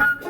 Thank you.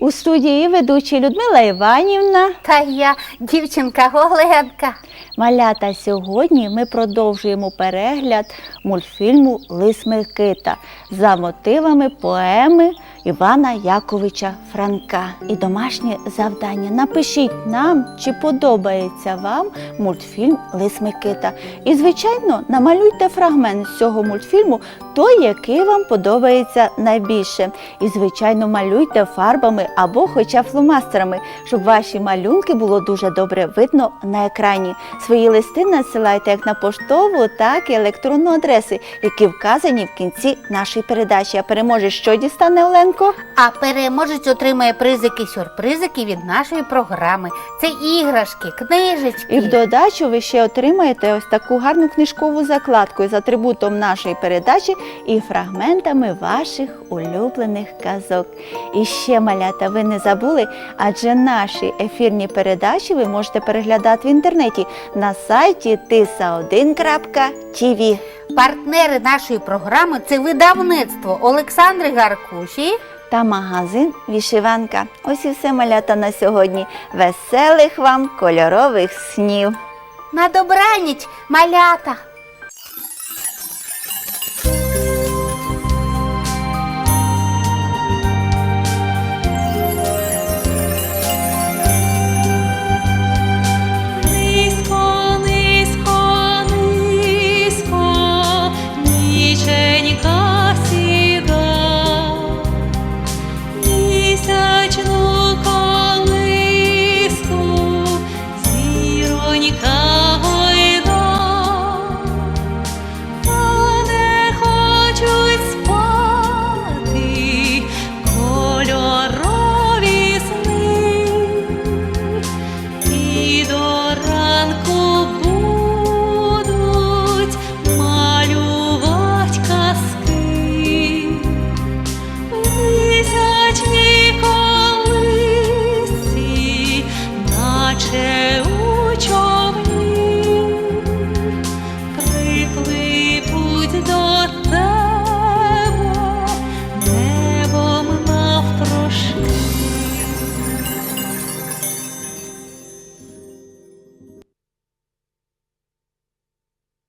У студії ведучі Людмила Іванівна. Та я дівчинка Оленка. Малята, сьогодні ми продовжуємо перегляд мультфільму Лис Микита за мотивами поеми Івана Яковича Франка. І домашнє завдання. Напишіть нам, чи подобається вам мультфільм Лис Микита. І, звичайно, намалюйте фрагмент з цього мультфільму, той, який вам подобається найбільше. І, звичайно, малюйте фарбами або хоча б фломастерами, щоб ваші малюнки було дуже добре видно на екрані. Свої листи надсилайте як на поштову, так і електронну адреси, які вказані в кінці нашої передачі. А переможе, що дістане Оленко? А переможець отримає призики-сюрпризики від нашої програми. Це іграшки, книжечки. І в додачу ви ще отримаєте ось таку гарну книжкову закладку з атрибутом нашої передачі і фрагментами ваших улюблених казок. І ще, малята, ви не забули, адже наші ефірні передачі ви можете переглядати в інтернеті на сайті tisa1.tv. Партнери нашої програми це видавництво Олександри Гаркуші. Та магазин Вішиванка. Ось і все малята на сьогодні. Веселих вам кольорових снів! На добраніч, малята!